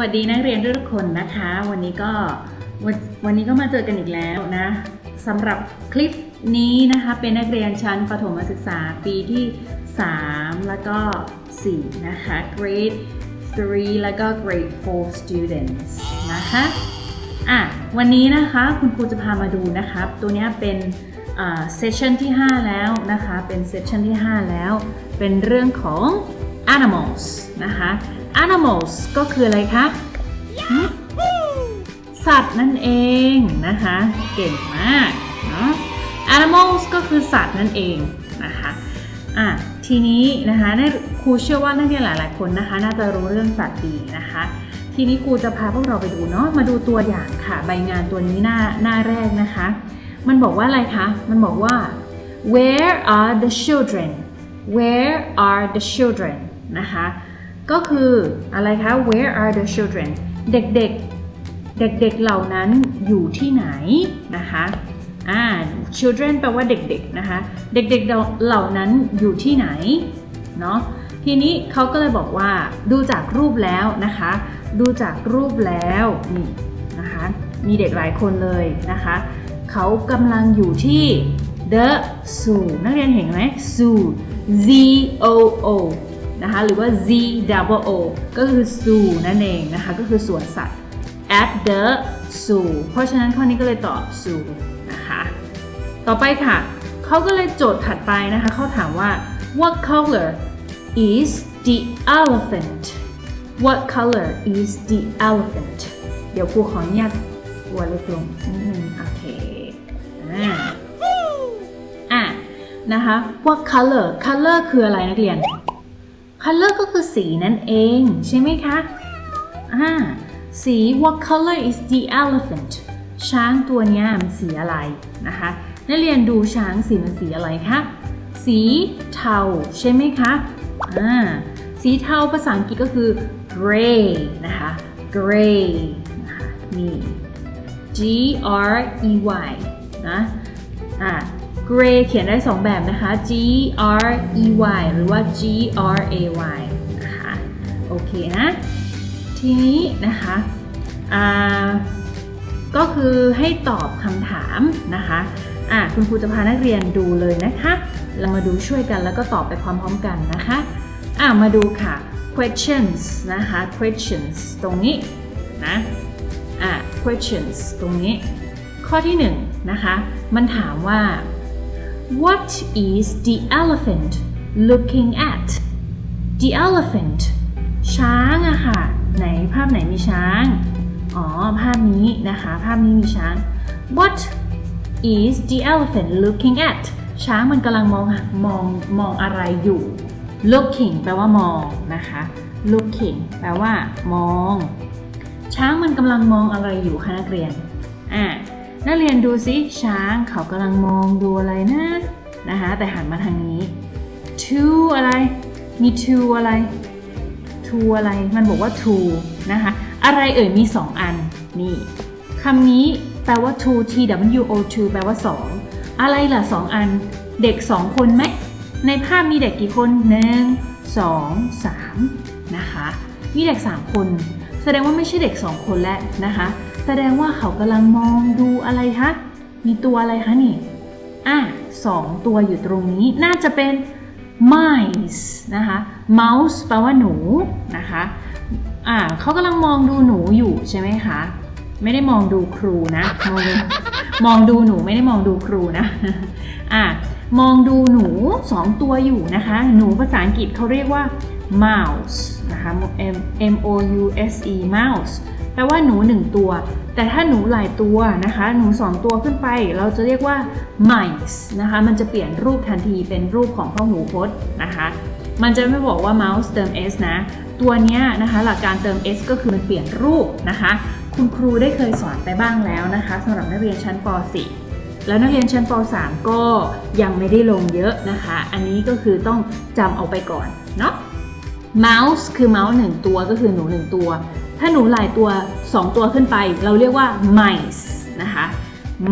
วัสดีนักเรียนทุกคนนะคะ วันนี้ก็วันวันนี้ก็มาเจอกันอีกแล้วนะสำหรับคลิปนี้นะคะเป็นนักเรียนชั้นประถมศึกษาปีที่ 3 แล้วก็ 4 นะคะ grade 3 แล้วก็ grade 4 students นะคะอะวันนี้นะคะคุณครูจะพามาดูนะครับ ตัวนี้เป็นเซสชันที่ 5 แล้วนะคะ เป็นเซสชันที่ 5 แล้ว เป็นเรื่องของ animals นะคะ animals ก็คืออะไรคะหึสัตว์นั่นเองนะคะ เก่งมากเนาะ animals ก็คือสัตว์นั่นเองนะคะอะทีนี้นะคะนักครูเชื่อว่านักเรียนหลาย ๆ คนนะคะ น่าจะรู้เรื่องสัตว์ดีนะคะ ทีนี้ครูจะพาพวกเราไปดูเนาะมาดูตัวอย่างค่ะ ใบงานตัวนี้หน้าหน้าแรกนะคะ มันบอกว่าอะไรคะ มันบอกว่า where are the children where are the children นะคะ ก็คืออะไรคะ where are the children เด็กๆ เด็กๆ เหล่านั้นอยู่ที่ไหนนะคะอ่า children แปลว่าเด็กๆ นะคะ เด็กๆ เหล่านั้นอยู่ที่ไหน เนาะทีนี้เขาก็เลยบอกว่าดูจากรูปแล้วนะคะ ดูจากรูปแล้วนี่นะคะ มีเด็กหลายคนเลยนะคะ เขากำลังอยู่ที่ the zoo นักเรียนเห็นไหม zoo z o o นะคะหรือว่า z double o ก็คือ zoo นั่นเองนะคะ ก็คือสวนสัตว์ at the zoo เพราะฉะนั้นข้อนี้ก็เลยตอบ zoo นะคะ ต่อไปค่ะ เขาก็เลยโจทย์ถัดไปนะคะ เขาถามว่า what color is the elephant what color is the elephant เดี๋ยวครูขออนุญาตตัวเล็กลงนิดนึงโอเคอ่าอะนะคะ what color color คืออะไรนักเรียน color ก็คือสีนั่นเอง ใช่ไหมคะ อ่า สี what color is the elephant ช้างตัวนี้มันสีอะไรนะคะ นักเรียนดูช้างสีมันสีอะไรคะ สีเทาใช่ไหมคะ อ่า สีเทาภาษาอังกฤษก็คือ gray นะคะ gray นะคะ นี่ G R E Y นะ อ่า gray เขียนได้ 2 แบบนะคะ G R E Y หรือว่า G R A Y นะคะ โอเคนะ ทีนี้นะคะก็คือให้ตอบคำถามนะคะอะคุณครูจะพานักเรียนดูเลยนะคะ เรามาดูช่วยกันแล้วก็ตอบไปพร้อมๆกันนะคะอะมาดูค่ะ questions นะคะ questions ตรงนี้นะอะ questions ตรงนี้ ข้อที่หนึ่งนะคะ มันถามว่า what is the elephant looking at the elephant ช้างอะค่ะ ไหนภาพไหนมีช้าง อ๋อ ภาพนี้นะคะ ภาพนี้มีช้าง what is the elephant looking at ช้างมันกำลังมองมองมองอะไรอยู่ looking แปลว่ามองนะคะ looking แปลว่ามอง ช้างมันกำลังมองอะไรอยู่คะนักเรียน อะ นักเรียนดูสิช้างเขากำลังมองดูอะไรนะนะคะแต่หันมาทางนี้ to อะไร มี to อะไร to อะไร มันบอกว่า to นะคะอะไรเอ่ยมี 2 อันนี่คำนี้แปลว่า to t w o 2แปลว่า 2 อะไรล่ะ 2 อัน เด็ก 2 คนไหมในภาพมีเด็กกี่คน 1 2 3 นะคะ มีเด็ก 3 คน แสดงว่าไม่ใช่เด็ก 2 คนแล้วนะคะ แสดงว่าเขากำลังมองดูอะไรคะ มีตัวอะไรคะนี่ อะสองตัวอยู่ตรงนี้ น่าจะเป็น mice นะคะ mouse แปลว่าหนูนะคะ อ่าเขากำลังมองดูหนูอยู่ใช่ไหมคะ ไม่ได้มองดูครูนะ มองดูมองดูหนูไม่ได้มองดูครูนะ อะมองดูหนูสองตัวอยู่นะคะ หนูภาษาอังกฤษเขาเรียกว่า mouse นะคะ M M O U S E mouse ลว่าหนูหนึ่งตัว แต่ถ้าหนูหลายตัวนะคะ หนูสองตัวขึ้นไป เราจะเรียกว่า mice นะคะ มันจะเปลี่ยนรูปทันทีเป็นรูปของพหูพจน์นะคะ มันจะไม่บอกว่า mouse เติม s นะ ตัวนี้นะคะหลักการเติม s ก็คือมันเปลี่ยนรูปนะคะ คุณครูได้เคยสอนไปบ้างแล้วนะคะสำหรับนักเรียนชั้นป .4 แล้วนักเรียนชั้นป .3 ก็ยังไม่ได้ลงเยอะนะคะ อันนี้ก็คือต้องจำเอาไปก่อนเนาะ mouse คือเมาส์หนึ่งตัวก็คือหนูหนึ่งตัว ถ้าหนูหลายตัว 2 ตัวขึ้นไป เราเรียกว่า mice นะคะ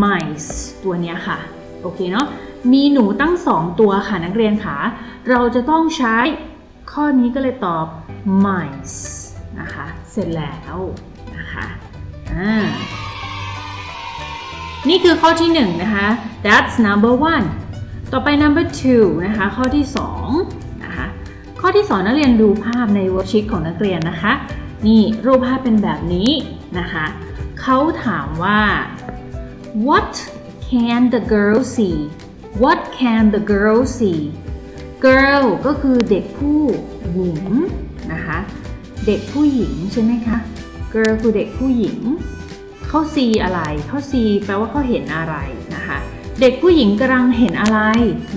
mice ตัวเนี้ยค่ะ โอเคเนาะ มีหนูตั้ง 2 ตัวค่ะนักเรียนค่ะ เราจะต้องใช้ข้อนี้ก็เลยตอบ mice นะคะ เสร็จแล้วนะคะอ่านี่คือข้อที่หนึ่งนะคะ that's number one ต่อไป number two นะคะ ข้อที่สองนะคะ ข้อที่สองนักเรียนดูภาพใน worksheet ของนักเรียนนะคะ นี่รูปภาพเป็นแบบนี้นะคะเขาถามว่า what can the girl see what can the girl see girl ก็คือเด็กผู้หญิงนะคะ เด็กผู้หญิงใช่ไหมคะ girl คือเด็กผู้หญิงเขา see อะไรเขา see แปลว่าเขาเห็นอะไรนะคะ เด็กผู้หญิงกำลังเห็นอะไร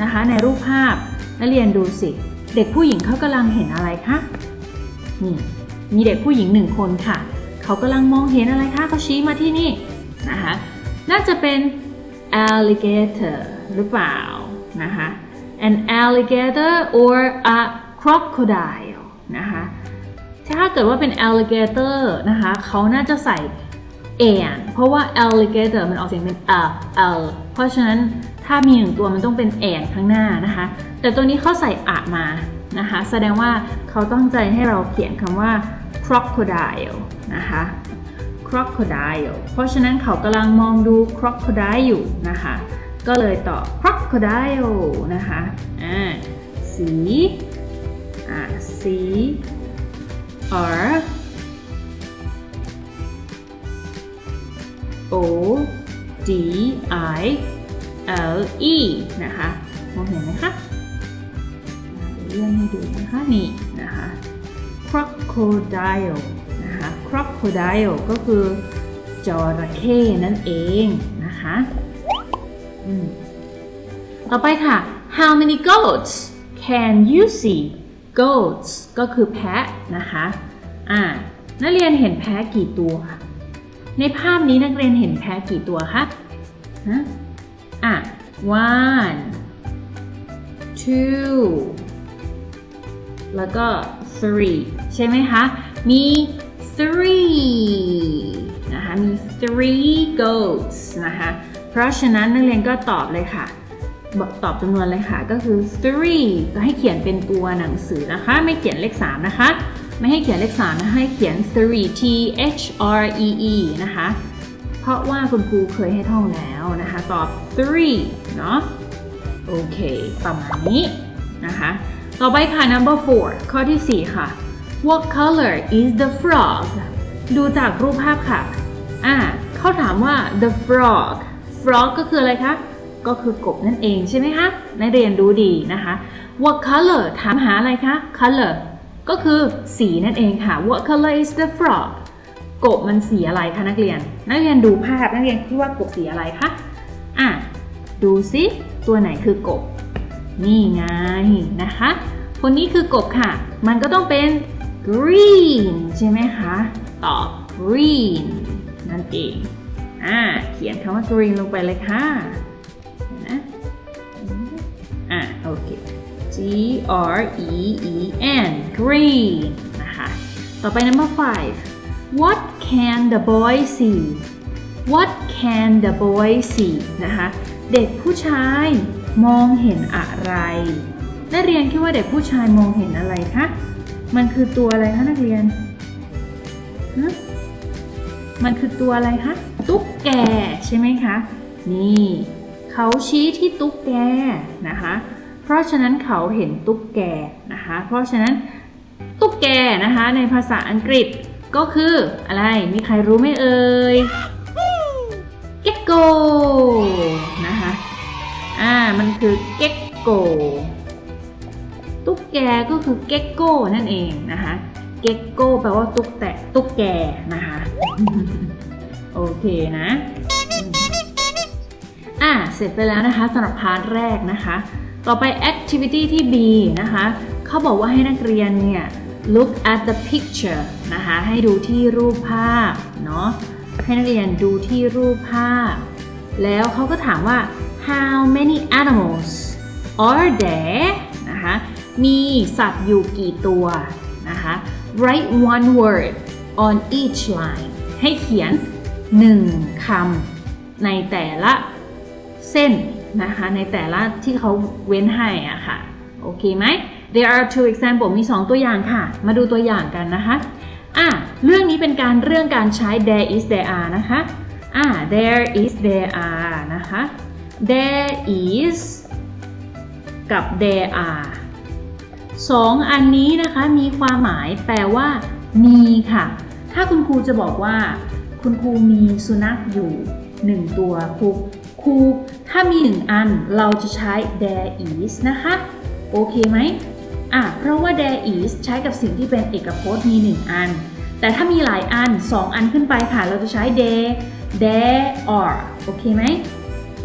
นะคะ ในรูปภาพนักเรียนดูสิ เด็กผู้หญิงเขากำลังเห็นอะไรคะนี่ มีเด็กผู้หญิงหนึ่งคนค่ะ เขากำลังมองเห็นอะไรคะเขาชี้มาที่นี่นะคะน่าจะเป็น alligator หรือเปล่านะคะ an alligator or a crocodile นะคะถ้าเกิดว่าเป็น alligator นะคะเขาน่าจะใส่ and เพราะว่า alligator มันออกเสียงเป็น a l เพราะฉะนั้นถ้ามีหนึ่งตัวมันต้องเป็น and ข้างหน้านะคะ แต่ตัวนี้เขาใส่ a มานะคะ แสดงว่าเขาตั้งใจให้เราเขียนคำว่า crocodile นะคะ crocodile เพราะฉะนั้นเขากำลังมองดู crocodile อยู่นะคะ ก็เลยตอบ crocodile นะคะอ่าสีอ่าสี R O D I L E นะคะ มองเห็นไหมคะเดี๋ยวเลื่อนให้ดูนะคะ นี่นะคะ crocodile นะคะ crocodile ก็คือจระเข้นั่นเองนะคะต่อไปค่ะ how many goats can you see goats ก็คือแพะนะคะอ่านักเรียนเห็นแพะกี่ตัว ในภาพนี้นักเรียนเห็นแพะกี่ตัวคะฮะอะ one two แล้วก็ three ใช่ไหมคะ มี three นะคะ มี three goats นะคะ เพราะฉะนั้นนักเรียนก็ตอบเลยค่ะ บอกตอบจำนวนเลยค่ะ ก็คือ three ก็ให้เขียนเป็นตัวหนังสือนะคะ ไม่เขียนเลข 3 นะคะ ไม่ให้เขียนเลข 3 นะให้เขียน three t h r e e นะคะ เพราะว่าคุณครูเคยให้ท่องแล้วนะคะ ตอบ three เนาะ โอเค ประมาณนี้นะคะ ต่อไปค่ะ number four ข้อที่ 4 ค่ะ what color is the frog ดูจากรูปภาพค่ะ อ่าเขาถามว่า the frog frog ก็คืออะไรคะ ก็คือกบนั่นเองใช่ไหมคะนักเรียนรู้ดีนะคะ what color ถามหาอะไรคะ color ก็คือสีนั่นเองค่ะ what color is the frog กบมันสีอะไรคะนักเรียน นักเรียนดูภาพนักเรียนคิดว่ากบสีอะไรคะ อะ ดูซิ ตัวไหนคือกบ นี่ไงนะคะ คนนี้คือกบค่ะ มันก็ต้องเป็น green ใช่ไหมคะ ตอบ green นั่นเอง อ่า เขียนคำว่า green ลงไปเลยค่ะเห็นนะอ่าโอเค G R E E N green นะคะ ต่อไป number five what can the boy see what can the boy see นะคะ เด็กผู้ชาย มองเห็นอะไร นักเรียนคิดว่าเด็กผู้ชายมองเห็นอะไรคะ มันคือตัวอะไรคะนักเรียนฮะมันคือตัวอะไรคะ ตุ๊กแกใช่ไหมคะ นี่เขาชี้ที่ตุ๊กแกนะคะ เพราะฉะนั้นเขาเห็นตุ๊กแกนะคะ เพราะฉะนั้นตุ๊กแกนะคะในภาษาอังกฤษก็คืออะไร มีใครรู้ไหมเอ่ย เก็กโกนะคะ อ่า มันคือเก็กโก ตุ๊กแกก็คือเก็กโก้นั่นเองนะคะ เก็กโก้แปลว่าตุ๊กแตะตุ๊กแกนะคะ โอเคนะ อ่า เสร็จไปแล้วนะคะสำหรับพาร์ทแรกนะคะ ต่อไป activity ที่ B นะคะ เขาบอกว่าให้นักเรียนเนี่ย look at the picture นะคะ ให้ดูที่รูปภาพ เนาะ ให้นักเรียนดูที่รูปภาพ แล้วเขาก็ถามว่า how many animals are there นะคะมีสัตว์อยู่กี่ตัวนะคะ write one word on each line ให้เขียน 1คำในแต่ละเส้นนะคะในแต่ละที่เขาเว้นให้อะค่ะโอเคไหม There are two example มี 2 ตัวอย่างค่ะ มาดูตัวอย่างกันนะคะอะเรื่องนี้เป็นการเรื่องการใช้ there is there are นะคะอะ there is there are นะคะ there is กับ there are สองอันนี้นะคะมีความหมายแปลว่า มีค่ะ ถ้าคุณครูจะบอกว่า คุณครูมีสุนัขอยู่หนึ่งตัวครูครูถ้ามีหนึ่งอันเราจะใช้ there is นะคะ โอเคไหมอะเพราะว่า there is ใช้กับสิ่งที่เป็นเอกพจน์มีหนึ่งอัน แต่ถ้ามีหลายอันสองอันขึ้นไปค่ะ เราจะใช้ there there are โอเคไหม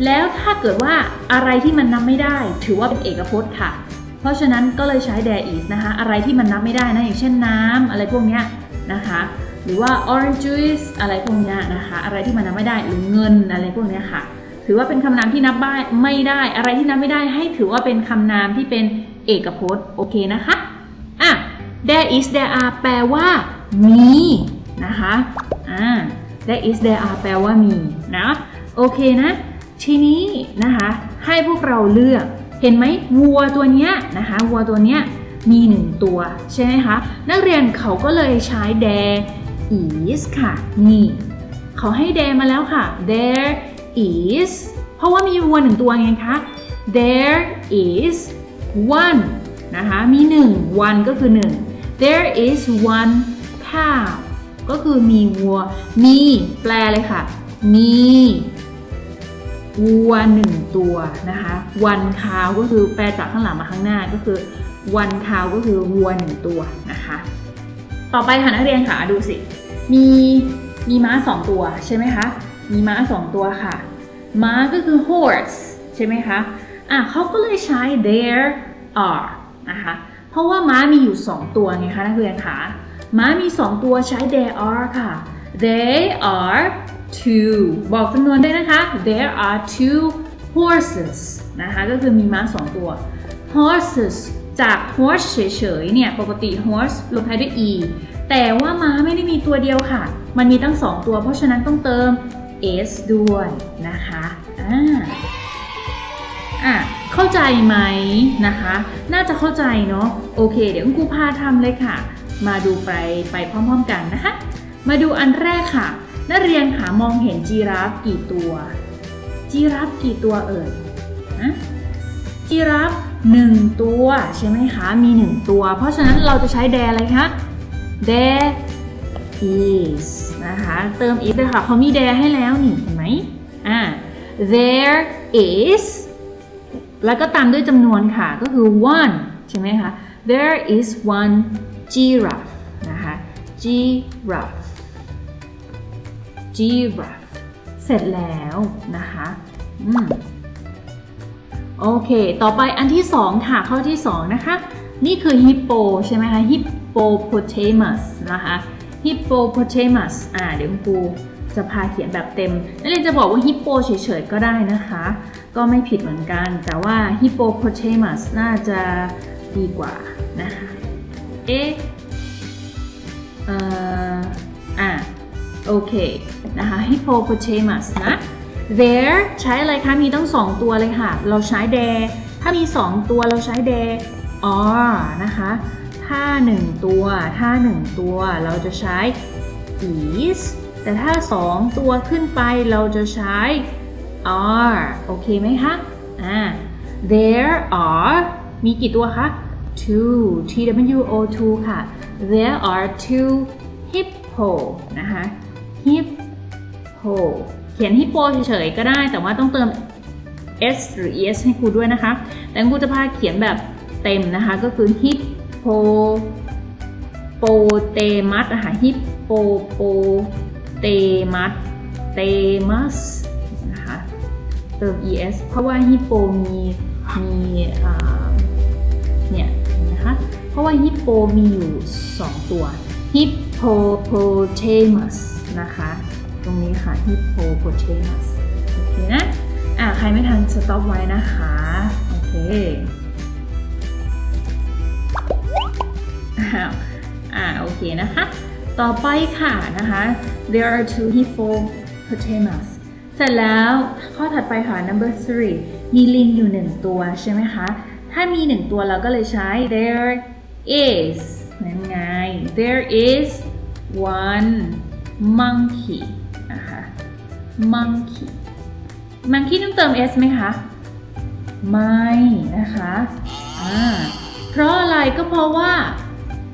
แล้วถ้าเกิดว่าอะไรที่มันนับไม่ได้ ถือว่าเป็นเอกพจน์ค่ะ เพราะฉะนั้นก็เลยใช้ there is นะคะ อะไรที่มันนับไม่ได้นะ อย่างเช่นน้ำอะไรพวกเนี้ยนะคะ หรือว่า orange juice อะไรพวกเนี้ยนะคะ อะไรที่มันนับไม่ได้หรือเงินอะไรพวกเนี้ยค่ะ ถือว่าเป็นคำนามที่นับไม่ได้ อะไรที่นับไม่ได้ให้ถือว่าเป็นคำนามที่เป็นเอกพจน์โอเคนะคะอะ there is there are แปลว่ามีนะคะอ่า there is there are แปลว่ามีนะโอเคนะ ทีนี้นะคะให้พวกเราเลือกเห็นไหมวัวตัวเนี้ยนะคะวัวตัวเนี้ยมีหนึ่งตัวใช่ไหมคะนักเรียนเขาก็เลยใช้ there is ค่ะนี่เขาให้ there มาแล้วค่ะ there is เพราะว่ามีวัวหนึ่งตัวไงคะ there is one นะคะมีหนึ่ง one ก็คือหนึ่ง there is one cow ก็คือมีวัว มี แปลเลยค่ะ มี วัวหนึ่งตัวนะคะ one cow ก็คือแปลจากข้างหลังมาข้างหน้าก็คือ one cow ก็คือวัวหนึ่งตัวนะคะ ต่อไปค่ะนักเรียนค่ะดูสิ มีมีม้าสองตัวใช่ไหมคะ มีม้าสองตัวค่ะ ม้าก็คือ horse ใช่ไหมคะ อะเขาก็เลยใช้ there are นะคะ เพราะว่าม้ามีอยู่2ตัวไงคะนักเรียนคะ ม้ามี2ตัวใช้ there are ค่ะ they are two บอกจำนวนได้นะคะ there are two horses นะคะ ก็คือมีม้า2ตัว horses จาก horse เฉยๆ เนี่ย ปกติ horse ลงท้ายด้วย e แต่ว่าม้าไม่ได้มีตัวเดียวค่ะ มันมีตั้ง2ตัว เพราะฉะนั้นต้องเติม s ด้วยนะคะ อ่า อะ เข้าใจไหมนะคะ น่าจะเข้าใจเนาะ โอเค เดี๋ยวคุณครูพาทำเลยค่ะ มาดูไปไปพร้อมๆกันนะคะ มาดูอันแรกค่ะ นักเรียนค่ะมองเห็นจีราฟกี่ตัว จีราฟกี่ตัวเอ่ยนะจีราฟหนึ่งตัวใช่ไหมคะมีหนึ่งตัว เพราะฉะนั้นเราจะใช้ there อะไรคะ there is นะคะเติม is เลยค่ะเขามี there ให้แล้วนี่เห็นไหมอ่า there is แล้วก็ตามด้วยจำนวนค่ะก็คือ one ใช่ไหมคะ there is one giraffe นะคะ giraffe giraffe เสร็จแล้วนะคะอืมโอเค ต่อไปอันที่สองค่ะ ข้อที่สองนะคะ นี่คือ hippo ใช่ไหมคะ hippopotamus นะคะ hippopotamus อ่า เดี๋ยวครูจะพาเขียนแบบเต็มนักเรียนจะบอกว่า hippo เฉยๆ ก็ได้นะคะ ก็ไม่ผิดเหมือนกัน แต่ว่า hippopotamus น่าจะดีกว่านะคะ เอ๊ะ เอ่อ อะ โอเคนะคะ hippopotamus นะ there ใช้อะไรคะ มีตั้งสองตัวเลยค่ะ เราใช้ there ถ้ามีสองตัวเราใช้ there are นะคะ ถ้าหนึ่งตัว ถ้าหนึ่งตัวเราจะใช้ is แต่ถ้าสองตัวขึ้นไปเราจะใช้ are โอเคไหมคะ อ่า there are มีกี่ตัวคะ two t w o two ค่ะ there are two hippo นะคะ hippo เขียน hippo เฉยๆก็ได้ แต่ว่าต้องเติม s หรือ es ให้ครูด้วยนะคะ แต่ครูจะพาเขียนแบบเต็มนะคะ ก็คือ hippo potamus นะคะ hippo potamus tamus นะคะเติม es เพราะว่า hippo มีมีเนี่ยนะคะเพราะว่า hippo มีอยู่ 2 ตัว hippopotamus นะคะ ตรงนี้ค่ะ hippopotamus โอเคนะ อ่าใครไม่ทันสต็อปไว้นะคะ โอเคอ้าวอ่าโอเคนะคะ ต่อไปค่ะนะคะ there are two hippopotamus เสร็จแล้วข้อถัดไปค่ะ number three มีลิงอยู่หนึ่งตัวใช่ไหมคะ ถ้ามีหนึ่งตัวเราก็เลยใช้ there is นั่นไง there is one monkey นะคะ monkey monkey ต้องเติม s ไหมคะ ไม่นะคะอ่าเพราะอะไรก็เพราะว่า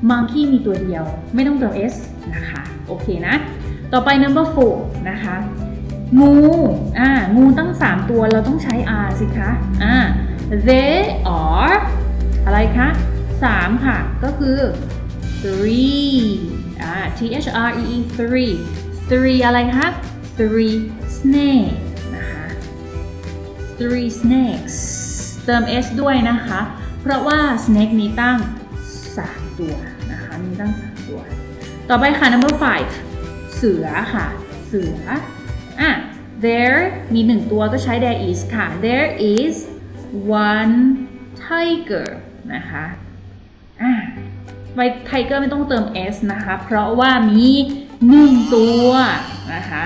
monkey มีตัวเดียว ไม่ต้องเติม s นะคะ โอเคนะ ต่อไป number four นะคะ งูอ่างูตั้ง 3 ตัวเราต้องใช้ r สิคะอ่า they are อะไรคะ 3 ค่ะ ก็คือ three อ่า t h r e e three three อะไรคะ three snake นะคะ three snakes เติม s ด้วยนะคะ เพราะว่า snake มีตั้ง 3 ตัวนะคะ มีตั้ง 3 ตัว ต่อไปค่ะ number five เสือค่ะ เสือ อะ there มี 1 ตัวก็ใช้ there is ค่ะ there is one tiger นะคะ อะ ไว้ tiger ไม่ต้องเติม s นะคะ เพราะว่ามี 1 ตัวนะคะ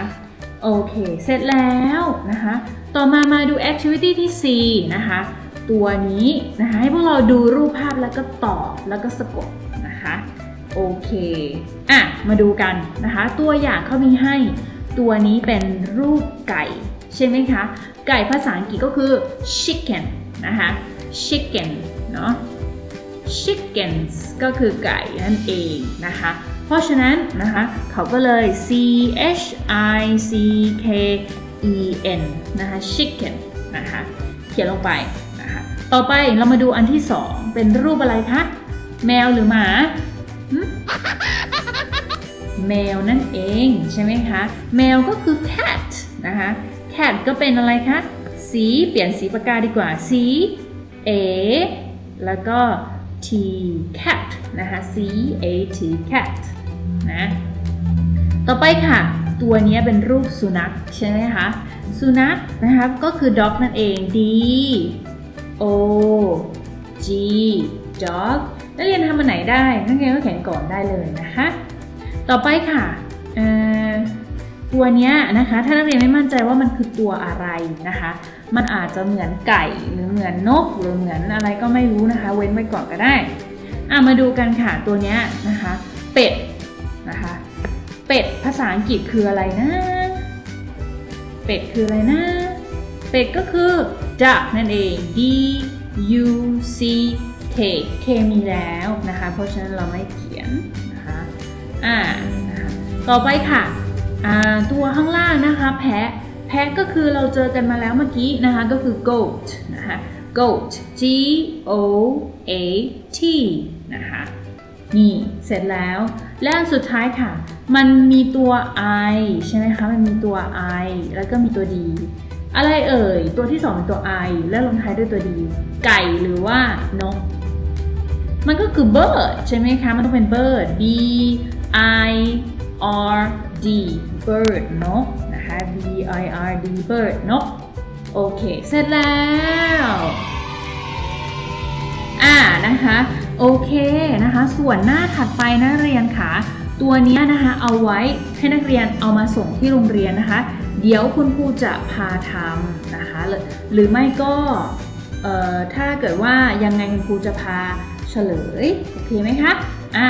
โอเค เสร็จแล้วนะคะ ต่อมามาดู activity ที่ C นะคะ ตัวนี้นะคะให้พวกเราดูรูปภาพแล้วก็ตอบแล้วก็สะกดนะคะ โอเค อะ มาดูกันนะคะ ตัวอย่างเขามีให้ ตัวนี้เป็นรูปไก่ ใช่ไหมคะ ไก่ภาษาอังกฤษก็คือ chicken นะคะ chicken เนาะ chickens ก็คือไก่นั่นเองนะคะ เพราะฉะนั้นนะคะเขาก็เลย c h i c k e n นะคะ chicken นะคะเขียนลงไปนะคะต่อไปเรามาดูอันที่สองเป็นรูปอะไรคะแมวหรือหมาหแมวนั่นเองใช่ไหมคะ แมวก็คือ cat นะคะ cat ก็เป็นอะไรคะ สีเปลี่ยนสีปากกาดีกว่า สี a แล้วก็ t cat นะคะ c a t cat นะ ต่อไปค่ะ ตัวนี้เป็นรูปสุนัขใช่ไหมคะ สุนัขนะคะก็คือ dog นั่นเอง d o g dog นักเรียนทำอันไหนได้ นักเรียนก็เขียนก่อนได้เลยนะคะ ต่อไปค่ะเตัวเนี้ยนะคะ ถ้านักเรียนไม่มั่นใจว่ามันคือตัวอะไรนะคะ มันอาจจะเหมือนไก่หรือเหมือนนก หรือเหมือนอะไรก็ไม่รู้นะคะ เว้นไว้ก่อนก็ได้อะมาดูกันค่ะตัวเนี้ยนะคะ เป็ดนะคะ เป็ดภาษาอังกฤษคืออะไรนะ เป็ดคืออะไรนะ เป็ดก็คือ duck นั่นเอง d u c k k มีแล้วนะคะ เพราะฉะนั้นเราไม่เขียนนะคะอ่านะคะต่อไปค่ะ ตัวข้างล่างนะคะแพะแพะก็คือเราเจอกันมาแล้วเมื่อกี้นะคะ ก็คือ goat นะคะ goat g o a t นะคะนี่เสร็จแล้ว และสุดท้ายค่ะ มันมีตัว i ใช่ไหมคะ มันมีตัว i แล้วก็มีตัว d อะไรเอ่ย ตัวที่สองเป็นตัว i แล้วลงท้ายด้วยตัว d ไก่หรือว่านก มันก็คือ bird ใช่ไหมคะ มันต้องเป็น bird b i r d bird นกนะคะ b i r d bird นกโอเค เสร็จแล้ว อ่านะคะ โอเคนะคะ ส่วนหน้าถัดไปนักเรียนค่ะ ตัวนี้นะคะเอาไว้ให้นักเรียนเอามาส่งที่โรงเรียนนะคะ เดี๋ยวคุณครูจะพาทำนะคะ หรือไม่ก็ถ้าเกิดว่ายังไงคุณครูจะพาเฉลย โอเคไหมคะ อ่า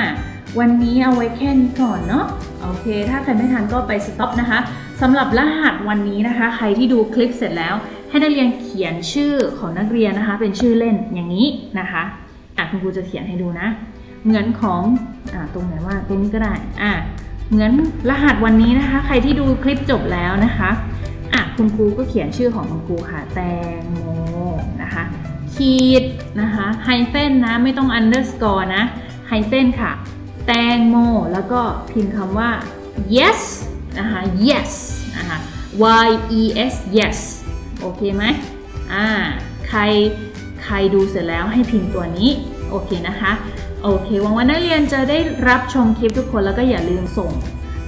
วันนี้เอาไว้แค่นี้ก่อนเนาะโอเค ถ้าใครไม่ทันก็ไปสต็อปนะคะสำหรับรหัสวันนี้นะคะ ใครที่ดูคลิปเสร็จแล้ว ให้นักเรียนเขียนชื่อของนักเรียนนะคะ เป็นชื่อเล่นอย่างนี้นะคะอะคุณครูจะเขียนให้ดูนะ เหมือนของอ่าตรงไหนว่าตรงนี้ก็ได้อะเหมือนรหัสวันนี้นะคะ ใครที่ดูคลิปจบแล้วนะคะอะคุณครูก็เขียนชื่อของคุณครูค่ะแตงโมนะคะขีดนะคะไฮเฟนนะไม่ต้อง underscore นะไฮเฟนค่ะ แตงโม แล้วก็พิมพ์คำว่า yes นะคะ yes นะคะ y e s yes โอเคไหมอ่า ใคร ใครดูเสร็จแล้วให้พิมพ์ตัวนี้ โอเคนะคะ โอเค หวังว่านักเรียนจะได้รับชมคลิปทุกคน แล้วก็อย่าลืมส่ง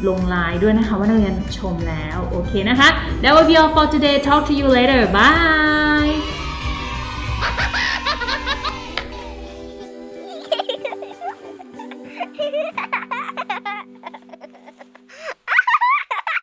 ลงไลน์ด้วยนะคะ ว่านักเรียนชมแล้ว โอเคนะคะ That will be all for today talk to you later bye